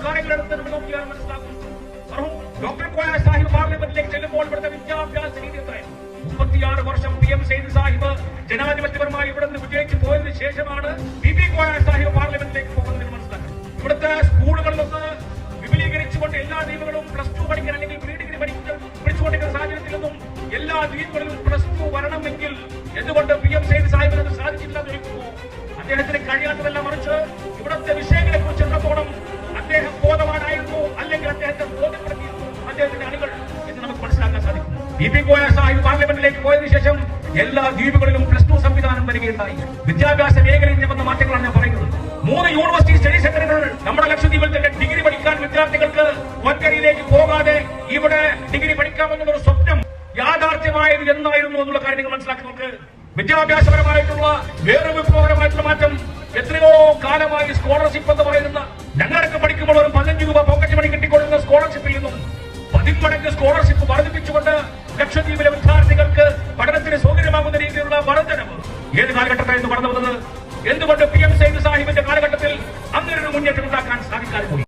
നമ്മൾ നോക്കിയാൽ മനസ്സിലാകും ഡോക്ടർ കോയ സാഹിബ് പാർലമെന്റിലേക്ക് ചെല്ലുമ്പോൾ ഇവിടുത്തെ വിദ്യാഭ്യാസ രീതി എത്രയാണ് മുപ്പത്തിയാറ് വർഷം പി എം സെയ്ദ് സാഹിബ് ജനാധിപത്യപരമായി ഇവിടെ നിന്ന് വിജയിച്ചു പോയതിനു ശേഷമാണ് ബി പി കോയ സാഹിബ് പാർലമെന്റിലേക്ക് പോകുന്നതിന് മനസ്സിലാക്കുന്നത്. ഇവിടുത്തെ സ്കൂളുകളിലൊന്ന് വിപുലീകരിച്ചുകൊണ്ട് എല്ലാ ദ്വീപുകളും പ്ലസ് ടു പഠിക്കാൻ അല്ലെങ്കിൽ പ്രീ ഡിഗ്രി പഠിക്കുന്ന പഠിച്ചുകൊണ്ടിരിക്കുന്ന സാഹചര്യത്തിൽ നിന്നും എല്ലാ ദ്വീപുകളിലും പ്ലസ് ടു വരണമെങ്കിൽ എന്തുകൊണ്ട് പി എം സെയ്ദ് സാഹിബിന് അത് സാധിച്ചില്ല എന്ന് ചോദിക്കുമ്പോൾ അദ്ദേഹത്തിന് കഴിയാത്തതെല്ലാം മറിച്ച് ഇവിടുത്തെ അദ്ദേഹത്തിന്റെ അണികൾ എന്ന് നമുക്ക് മനസ്സിലാക്കാൻ സാധിക്കും. ബി പി കോയ സാഹിബ് പാർലമെന്റിലേക്ക് പോയതിനു ശേഷം എല്ലാ ദ്വീപുകളിലും പ്ലസ് ടു സംവിധാനം വരികയുണ്ടായി. വിദ്യാഭ്യാസ മേഖലയിൽ വന്ന മാറ്റങ്ങളാണ് ഞാൻ പറയുന്നത്. മൂന്ന് യൂണിവേഴ്സിറ്റി സ്റ്റഡി സെന്ററുകൾ നമ്മുടെ ലക്ഷദ്വീപിൽ തന്നെ ഡിഗ്രി പഠിക്കാൻ വിദ്യാർത്ഥികൾക്ക് ഒറ്റയിലേക്ക് പോകാതെ ഇവിടെ ഡിഗ്രി പഠിക്കാമെന്നുള്ള സ്വപ്നം യാഥാർത്ഥ്യമായത് എന്നായിരുന്നു എന്നുള്ള കാര്യം നിങ്ങൾ മനസ്സിലാക്കി നമുക്ക്. വിദ്യാഭ്യാസപരമായിട്ടുള്ള വേറെ വിപ്ലവകരമായിട്ടുള്ള മാറ്റം പതിന്മടങ്ങ് സ്കോളർഷിപ്പ് വർദ്ധിപ്പിച്ചുകൊണ്ട് ലക്ഷദ്വീപിലെ വിദ്യാർത്ഥികൾക്ക് പഠനത്തിന് സൗകര്യമാകുന്ന രീതിയിലുള്ള വർധനവ് ഏത് കാലഘട്ടത്തായിരുന്നു കടന്നു വന്നത് എന്തുകൊണ്ട് പി എം സൈദ് സാഹിബിന്റെ കാലഘട്ടത്തിൽ അങ്ങനെ ഒരു മുന്നേറ്റം ഉണ്ടാക്കാൻ സാധിക്കാതെ പോയി?